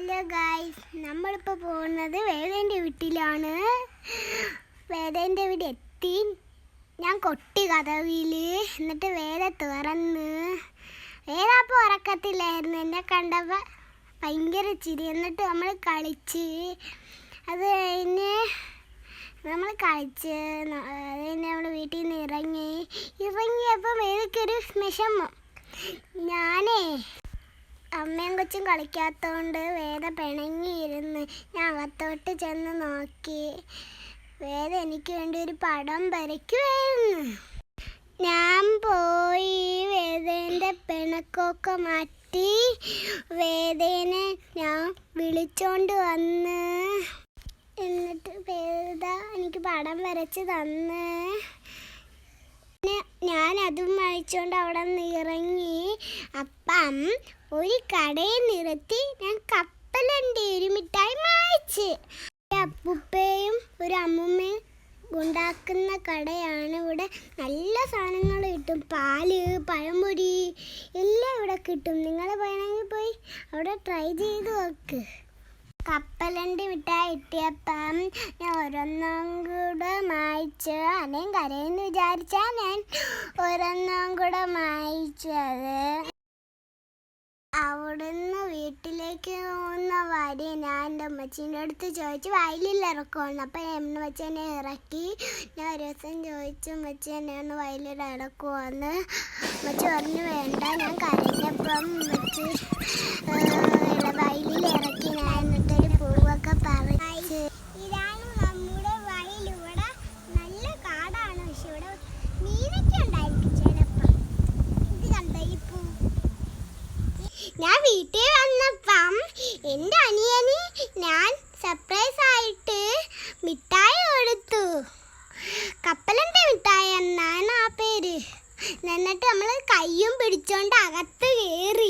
Hello guys നമ്മളിപ്പോൾ പോകുന്നത് വേദേന്റെ വീട്ടിലാണ്. വേദേന്റെ വീട് എത്തി. ഞാൻ കൊട്ടി കഥവിൽ എന്നിട്ട് വേദ തുറന്ന്. വേദ അപ്പോൾ ഉറക്കത്തില്ലായിരുന്നു എന്നെ കണ്ടപ്പോൾ ഭയങ്കര ചിരി. എന്നിട്ട് നമ്മൾ കളിച്ച്. അത് കഴിഞ്ഞ് നമ്മൾ കളിച്ച്. അത് കഴിഞ്ഞ് നമ്മൾ വീട്ടിൽ നിന്ന് ഇറങ്ങി. ഇറങ്ങിയപ്പോൾ വേദയ്ക്കൊരു വിഷമം. ഞാനേ അമ്മയും കൊച്ചും കളിക്കാത്തോണ്ട് വേദ പിണങ്ങിയിരുന്ന് ഞാൻ അകത്തോട്ട് ചെന്ന് നോക്കി. വേദ എനിക്ക് വേണ്ടി ഒരു പടം വരയ്ക്കുമായിരുന്നു ഞാൻ പോയി വേദേന്റെ പിണക്കൊക്കെ മാറ്റി വേദേനെ ഞാൻ വിളിച്ചോണ്ട് വന്ന്. എന്നിട്ട് വേദ എനിക്ക് പടം വരച്ച് തന്ന്. ഞാൻ അതും വായിച്ചുകൊണ്ട് അവിടെ നിന്ന് ഇറങ്ങി. അപ്പം ഒരു കടയിൽ നിർത്തി ഞാൻ കപ്പലണ്ടി ഒരു മിഠായി വായിച്ച് അപ്പുപ്പയും ഒരു അമ്മുമ്മയും ഉണ്ടാക്കുന്ന കടയാണ് ഇവിടെ. നല്ല സാധനങ്ങൾ കിട്ടും. പാൽ പഴംപൊരി എല്ലാം ഇവിടെ കിട്ടും. നിങ്ങൾ വേണമെങ്കിൽ പോയി അവിടെ ട്രൈ ചെയ്ത് നോക്ക്. കപ്പലണ്ടി മിഠായി കിട്ടിയപ്പം ഞാൻ ഓരോന്നും കൂടെ മായിച്ച്. അനേം കരയെന്ന് വിചാരിച്ചാ ഞാൻ ഓരോന്നും കൂടെ മായിച്ചത്. അവിടുന്ന് വീട്ടിലേക്ക് പോകുന്ന വഴി ഞാൻ എന്റെ അമ്മച്ചീന്റെ അടുത്ത് ചോദിച്ചു വയലിൽ ഇറക്കുമെന്ന് അപ്പം എമ്മ വെച്ച് എന്നെ ഇറക്കി. ഞാൻ ഒരു ദിവസം ചോദിച്ചു അമ്മച്ചനെ ഒന്ന് വയലിൽ ഇറക്കുമെന്ന് അമ്മച്ചി പറഞ്ഞു വേണ്ട ഞാൻ കരഞ്ഞപ്പം അമ്മച്ചി ഞാൻ വീട്ടിൽ വന്നപ്പം എന്റെ അനിയന് ഞാൻ സർപ്രൈസ് ആയിട്ട് മിഠായി കൊടുത്തു. കപ്പലന്റെ മിഠായി എന്നാണ് ആ പേര്. എന്നിട്ട് നമ്മൾ കയ്യും പിടിച്ചോണ്ട് അകത്ത് കയറി.